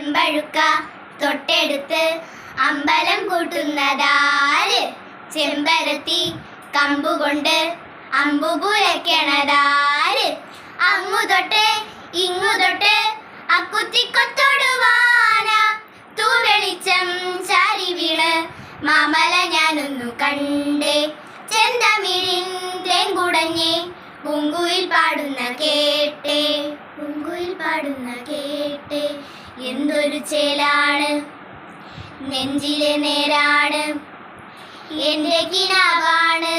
ചെമ്പഴുക്ക തൊട്ടെടുത്ത് അമ്പലം കൂട്ടുന്നതാര് ചെമ്പരത്തി കമ്പുകൊണ്ട് അമ്പുപൂരക്കണതാര് അങ്ങു തൊട്ട് ഇങ്ങു തൊട്ട് അക്കുത്തിക്കൊത്തൊടുവാന തൂവെളിച്ചം ചാരി വീണ് മാമല ഞാനൊന്നു കണ്ടേ ചെന്തമിഴിൻ തേങ്കുടഞ്ഞേ പൂങ്കുയിൽ പാടുന്ന കേട്ടേ പൂങ്കുയിൽ പാടുന്ന കേട്ടേ എന്തൊരു ചേലാണ്? നെഞ്ചിലെ നേരാണ് എന്റെ കിനാവാണ്.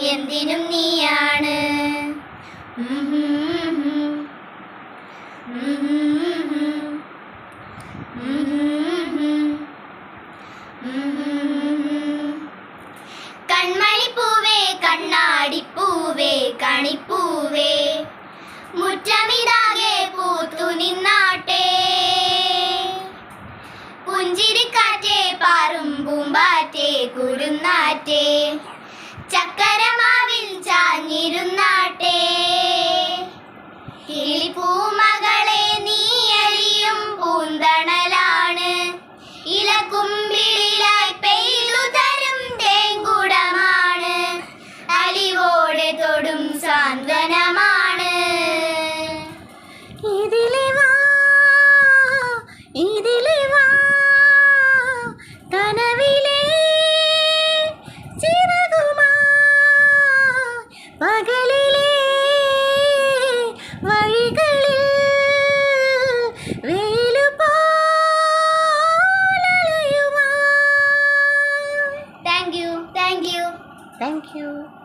എന്തിനും നീയാണ്. കൺമണിപ്പൂവേ കണ്ണാടിപ്പൂവേ കണിപ്പൂവേ. മുറ്റമിതാകെ പൂത്തു നിന്നാട്ടെ காற்றே பாரும். Thank you.